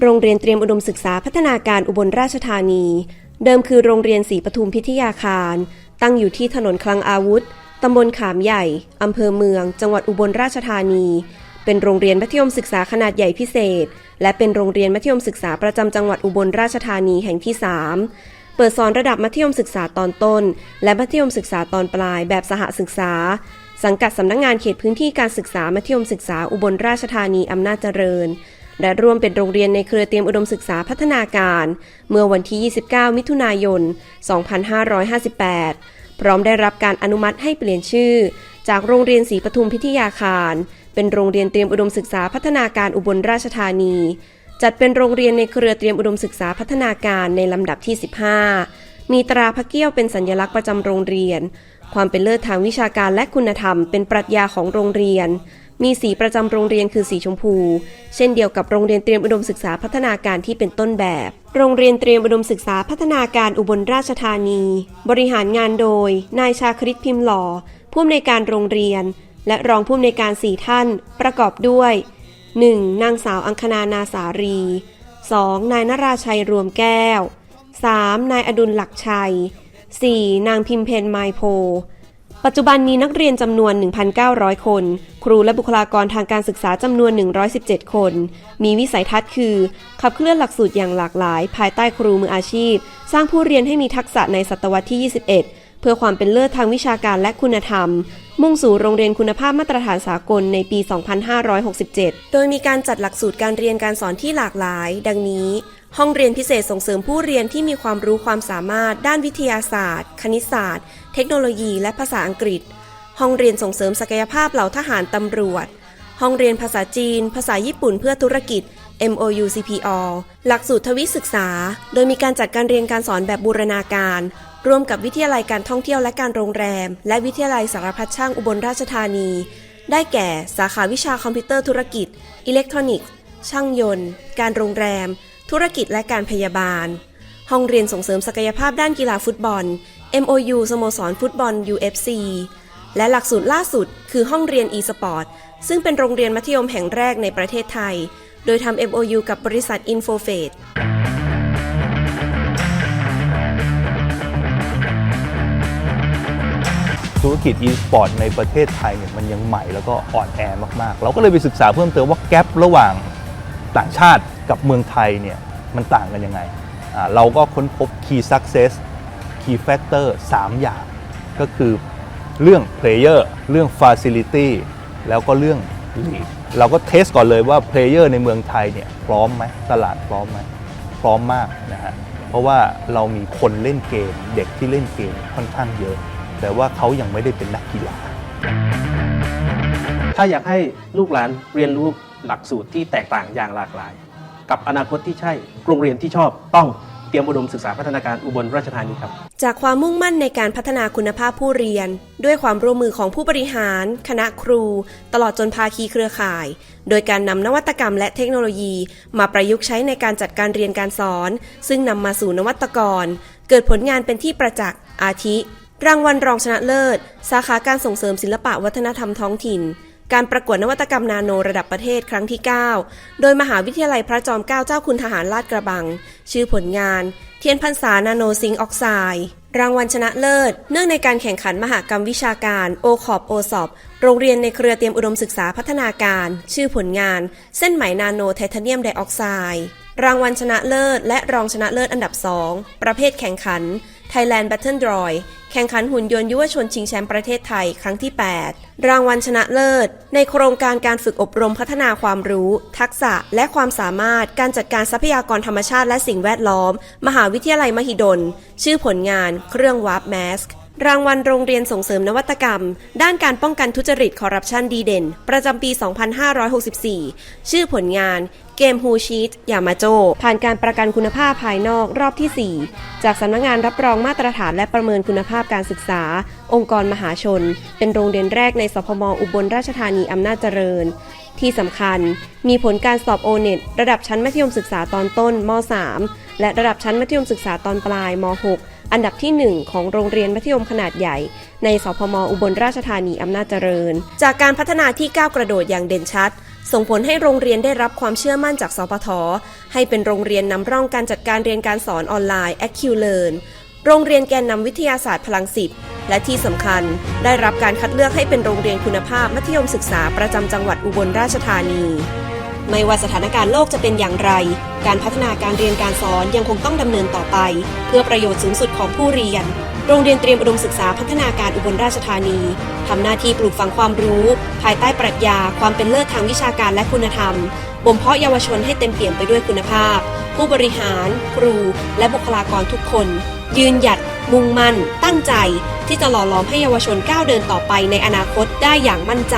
โรงเรียนเตรียมอุดมศึกษาพัฒนาการอุบลราชธานี เดิมคือโรงเรียนศรีปทุมพิทยาคาร ตั้งอยู่ที่ถนนคลังอาวุธ ตำบลขามใหญ่ อำเภอเมือง จังหวัดอุบลราชธานี เป็นโรงเรียนมัธยมศึกษาขนาดใหญ่พิเศษ และเป็นโรงเรียนมัธยมศึกษาประจำจังหวัดอุบลราชธานีแห่งที่ 3 เปิดสอนระดับมัธยมศึกษาตอนต้น และมัธยมศึกษาตอนปลายแบบสหศึกษา สังกัดสำนักงงานเขตพื้นที่การศึกษามัธยมศึกษาอุบลราชธานีอำนาจเจริญ และร่วมเป็นโรงเรียนในเครือเตรียมอุดมศึกษาพัฒนาการ เมื่อวันที่ 29 มิถุนายน 2558 พร้อมได้รับการอนุมัติให้เปลี่ยนชื่อ จากโรงเรียนศรีปทุมพิทยาคาร เป็นโรงเรียนเตรียมอุดมศึกษาพัฒนาการอุบลราชธานี จัดเป็นโรงเรียนในเครือเตรียมอุดมศึกษาพัฒนาการในลำดับที่ 15 มีตราพระเกี้ยวเป็นสัญลักษณ์ประจำโรงเรียน ความเป็นเลิศทางวิชาการและคุณธรรม เป็นปรัชญาของโรงเรียน มีสีประจำโรงเรียนคือสีชมพู เช่นเดียวกับโรงเรียนเตรียมอุดมศึกษาพัฒนาการที่เป็นต้นแบบ โรงเรียนเตรียมอุดมศึกษาพัฒนาการอุบลราชธานี บริหารงานโดย นายชาคริตพิมพ์หล่อผู้อำนวยการโรงเรียน และรองผู้อำนวยการสี่ท่าน ประกอบด้วย 1. นางสาวอังคณานาสารี 2. นายนราชัยรวมแก้ว 3. นายอดุลหลักชัย 4. นางพิมเพนไมโพ ปัจจุบันมีนักเรียนจำนวน 1,900 คน ครูและบุคลากรทางการศึกษาจำนวน 117 คน มีวิสัยทัศน์คือ ขับเคลื่อนหลักสูตรอย่างหลากหลาย ภายใต้ครูมืออาชีพ สร้างผู้เรียนให้มีทักษะในศตวรรษที่ 21 เพื่อความเป็นเลิศทางวิชาการและคุณธรรม มุ่งสู่โรงเรียนคุณภาพมาตรฐานสากลในปี 2567 โดยมีการจัดหลักสูตรการเรียนการสอนที่หลากหลาย ดังนี้ ห้องเรียนพิเศษส่งเสริมผู้เรียนที่มีความรู้ความสามารถ ด้านวิทยาศาสตร์ คณิตศาสตร์ เทคโนโลยี และภาษาอังกฤษ ห้องเรียนส่งเสริมศักยภาพเหล่าทหารตำรวจ ห้องเรียนภาษาจีน ภาษาญี่ปุ่นเพื่อธุรกิจ MOU CPO หลักสูตรทวิศึกษา โดยมีการจัดการเรียนการสอนแบบบูรณาการ ร่วมกับวิทยาลัยการท่องเที่ยวและการโรงแรม และวิทยาลัยสารพัดช่างอุบลราชธานี ได้แก่ สาขาวิชาคอมพิวเตอร์ธุรกิจ อิเล็กทรอนิกส์ ช่างยนต์ การโรงแรม ธุรกิจและการพยาบาล ห้องเรียนส่งเสริมศักยภาพด้านกีฬาฟุตบอล MOU สโมสรฟุตบอล UFC และหลักสูตรล่าสุดคือห้องเรียน e-sport ซึ่งเป็นโรงเรียนมัธยมแห่งแรกในประเทศไทย โดยทำ MOU กับบริษัท Infofate ธุรกิจ e-sport ในประเทศไทยเนี่ยมันยังใหม่แล้วก็อ่อนแอมากๆ เราก็เลยไปศึกษาเพิ่มเติมว่าแกลระหว่างต่างชาติกับเมืองไทยเนี่ยมันต่างกันยังไงอ่าเราก็ค้นพบ key success key factor 3 อย่าง ก็คือ เรื่อง player เรื่อง facility แล้วก็เรื่อง Lead เราก็เทสก่อนเลยว่า player ในเมืองไทยเนี่ยพร้อมไหมตลาดพร้อมไหมพร้อมมากนะฮะเพราะว่าเรามีคนเล่นเกม เด็กที่เล่นเกมค่อนข้างเยอะ แต่ว่าเขายังไม่ได้เป็นนักกีฬา ถ้าอยากให้ลูกหลานเรียนรู้หลักสูตรที่แตกต่างอย่างหลากหลาย กับอนาคตที่ใช่โรงเรียนที่ชอบต้อง เตรียมอุดมศึกษาพัฒนาการอุบลราชธานีครับ จากความมุ่งมั่นในการพัฒนาคุณภาพผู้เรียน ด้วยความร่วมมือของผู้บริหาร คณะครู ตลอดจนภาคีเครือข่าย โดยการนำนวัตกรรมและเทคโนโลยี มาประยุกต์ใช้ในการจัดการเรียนการสอน ซึ่งนำมาสู่นวัตกร เกิดผลงานเป็นที่ประจักษ์อาทิ รางวัลรองชนะเลิศ สาขาการส่งเสริมศิลปะวัฒนธรรมท้องถิ่น การประกวดนวัตกรรมนาโนระดับประเทศครั้งที่ 9 โดยมหาวิทยาลัยพระจอมเกล้าเจ้าคุณทหารลาดกระบัง ชื่อผลงาน เทียนพรรษานาโนซิงออกไซด์รางวัลชนะเลิศ เนื่องในการแข่งขันมหากรรมวิชาการโอคอบโอสอบโรงเรียนในเครือเตรียมอุดมศึกษาพัฒนาการ ชื่อผลงาน เส้นไหมนาโนไทเทเนียมไดออกไซด์รางวัลชนะเลิศ และรองชนะเลิศอันดับ 2 ประเภทแข่งขัน Thailand Battle Droid แข่งขันหุ่นยนต์ยุวชนชิงแชมป์ประเทศไทยครั้งที่ 8 รางวัลชนะเลิศ ในโครงการการฝึกอบรมพัฒนาความรู้ ทักษะ และความสามารถการจัดการทรัพยากรธรรมชาติและสิ่งแวดล้อม มหาวิทยาลัยมหิดล ชื่อผลงาน เครื่องวาร์ปแมสก์ รางวัลโรงเรียนส่งเสริมนวัตกรรม ด้านการป้องกันทุจริตคอร์รัปชันดีเด่น ประจำปี 2564 ชื่อผลงาน เกมฮูชีตยามาโจ ผ่านการประกันคุณภาพภายนอกรอบที่ 4 จากสำนักงานรับรองมาตรฐานและประเมินคุณภาพการศึกษา องค์กรมหาชน เป็นโรงเรียนแรกในสพมอุบลราชธานีอำนาจเจริญ ที่สำคัญ มีผลการสอบโอเน็ตระดับชั้นมัธยมศึกษาตอนต้นม .3 และระดับชั้นมัธยมศึกษาตอนปลายม .6 อันดับที่ 1 ของโรงเรียนมัธยมขนาดใหญ่ ในสพมอุบลราชธานีอำนาจเจริญ จากการพัฒนาที่ก้าวกระโดดอย่างเด่นชัด ส่งผลให้โรงเรียนได้รับความเชื่อมั่นจากสปทให้เป็นโรงเรียนนำร่องการจัดการเรียนการสอนออนไลน์ a c u l e a r n โรงเรียนแกนนำวิทยาศาสตร์พลังสิทธิ์และที่สำคัญ ได้รับการคัดเลือกให้เป็นโรงเรียนคุณภาพมัธยมศึกษาประจำจังหวัดอุบลราชธานี ไม่ว่าสถานการณ์โลกจะเป็นอย่างไร การพัฒนาการเรียนการสอนยังคงต้องดำเนินต่อไป เพื่อประโยชน์สูงสุดของผู้เรียน โรงเรียนเตรียมอุดมศึกษาพัฒนาการอุบลราชธานีทำหน้าที่ปลูกฝังความรู้ ภายใต้ปรัชญา ความเป็นเลิศทางวิชาการและคุณธรรมบ่มเพาะเยาวชนให้เต็มเปี่ยมไปด้วยคุณภาพ ผู้บริหาร ครู และบุคลากรทุกคน ยืนหยัด มุ่งมั่น ตั้งใจ ที่จะหล่อหลอมให้เยาวชนก้าวเดินต่อไปในอนาคตได้อย่างมั่นใจ